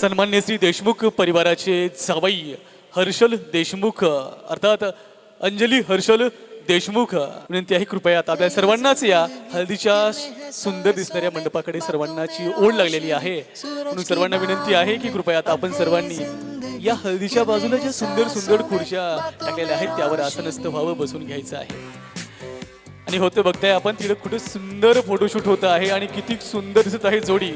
सन्मान्य श्री देशमुख परिवाराचे जावई हर्षल देशमुख अर्थात अंजली हर्षल देशमुख. विनंती आहे कृपया आता आपल्या सर्वांनाच या हळदीच्या सुंदर दिसणाऱ्या मंडपाकडे सर्वांनाची ओढ लागलेली आहे. म्हणून सर्वांना विनंती आहे की कृपया आता आपण सर्वांनी या हळदीच्या बाजूला ज्या सुंदर सुंदर खुर्च्या टाकलेल्या आहेत त्यावर आसनस्थ व्हावं बसून घ्यायचं आहे. आणि होतं बघताय आपण तिकडे कुठे सुंदर फोटोशूट होत आहे आणि किती सुंदर दिसत आहे जोडी.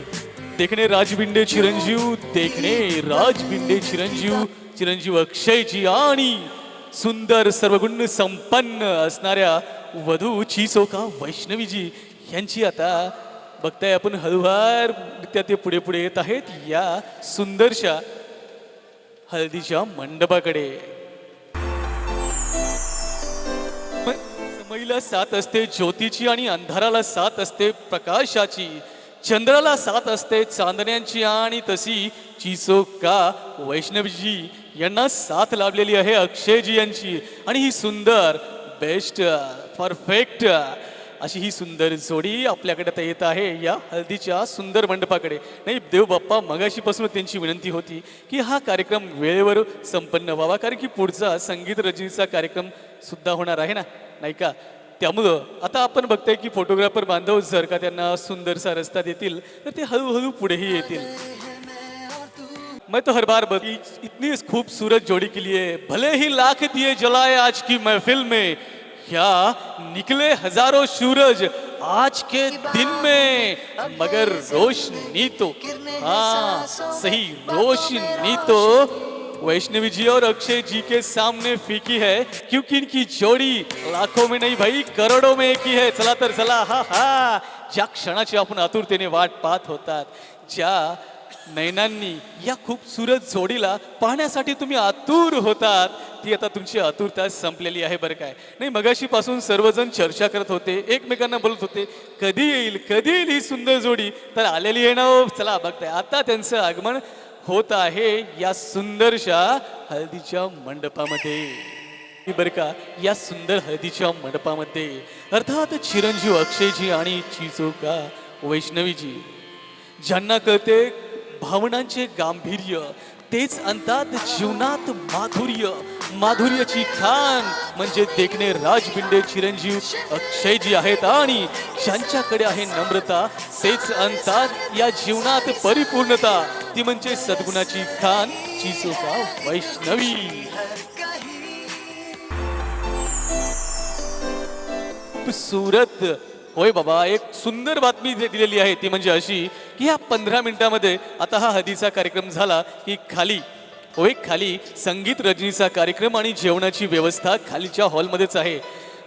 देखणे राजबिंडे चिरंजीव देखणे राजबिंडे चिरंजीव चिरंजीव अक्षयजी आणि सुंदर सर्वगुण संपन्न असणाऱ्या वधू चिसोका वैष्णवीजी यांची आता बघताय आपण हळूवार त्या ते पुढे पुढे येत आहेत या सुंदरशा हळदीच्या मंडपाकडे. महिला समईला साथ असते ज्योतीची आणि अंधाराला साथ असते प्रकाशाची. चंद्राला साथ असते चांदण्यांची आणि तशी. चिसोका वैष्णवजी यांना साथ लाभलेली आहे अक्षयजी यांची. आणि ही सुंदर बेस्ट परफेक्ट अशी ही सुंदर जोडी आपल्याकडे आता येत आहे या हळदीच्या सुंदर मंडपाकडे. नाही देव बाप्पा मगाशीपासून त्यांची विनंती होती की हा कार्यक्रम वेळेवर संपन्न व्हावा कारण की पुढचा संगीत रजनीचा कार्यक्रम सुद्धा होणार आहे ना? नाही का? त्यामुळं आता आपण बघतोय की फोटोग्राफर बांधव जर का त्यांना सुंदरसा रस्ता देतील, तर ते हळूहळू पुढेही येतील. मैं तो हर बार बती इतनी खूबसूरत जोड़ी के लिए भले ही लाख दिए जलाए आज की महफिल में, क्या निकले हज़ारों सूरज आज के दिन में, मगर रोशनी तो हाँ सही, रोशनी तो वैष्णवी जी और अक्षय जी के सामने फीकी है क्योंकि इनकी जोड़ी लाखों में नहीं भाई करोड़ों में एक ही है। चला तर चला हा हा। ज्या क्षणाची आपण आतुरतेने वाट पाहत होतात ज्या नैनांनी या खूपसूरत जोडीला पाहण्यासाठी तुम्ही आतुर होतात ती आता तुमची आतुरता संपलेली आहे बरं काय. नाही मगाशीपासून सर्वजण चर्चा करत होते एकमेकांना बोलत होते कधी येईल कधी येईल ही सुंदर जोडी? तर आलेली आहे ना हो. चला बघताय. आता त्यांचं आगमन होत आहे या सुंदरशा हळदीच्या मंडपामध्ये. बरं का या सुंदर हळदीच्या मंडपामध्ये. अर्थात चिरंजीव अक्षयजी आणि चिचोका वैष्णवीजी ज्यांना कळते भावनांचे गांभीर्य तेच अंतात जीवनात माधुर्य. माधुर्याची खान म्हणजे देखणे राजबिंडे चिरंजीव अक्षयजी आहेत आणि ज्यांच्याकडे आहे नम्रता तेच अंतात या जीवनात परिपूर्णता. ती म्हणजे सद्गुणाची खान सोपा वैष्णवी. सुरत. होय बाबा एक सुंदर बातमी दिलेली आहे ती म्हणजे अशी की या पंधरा मिनिटामध्ये आता हा हदीचा कार्यक्रम झाला की खाली. होय खाली संगीत रजनीचा कार्यक्रम आणि जेवणाची व्यवस्था खालीच्या हॉलमध्येच आहे.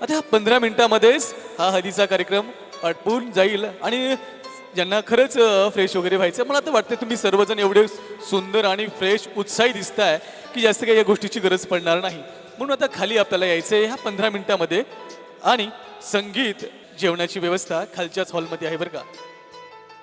आता ह्या पंधरा मिनिटामध्येच हा हदीचा कार्यक्रम आटपून जाईल आणि ज्यांना खरंच फ्रेश वगैरे व्हायचं मला तर वाटतं तुम्ही सर्वजण एवढे सुंदर आणि फ्रेश उत्साही दिसताय की जास्त काही या गोष्टीची गरज पडणार नाही. म्हणून आता खाली आपल्याला यायचं आहे ह्या पंधरा मिनिटामध्ये. आणि संगीत जेवणाची व्यवस्था खालच्याच हॉलमध्ये आहे बरं का.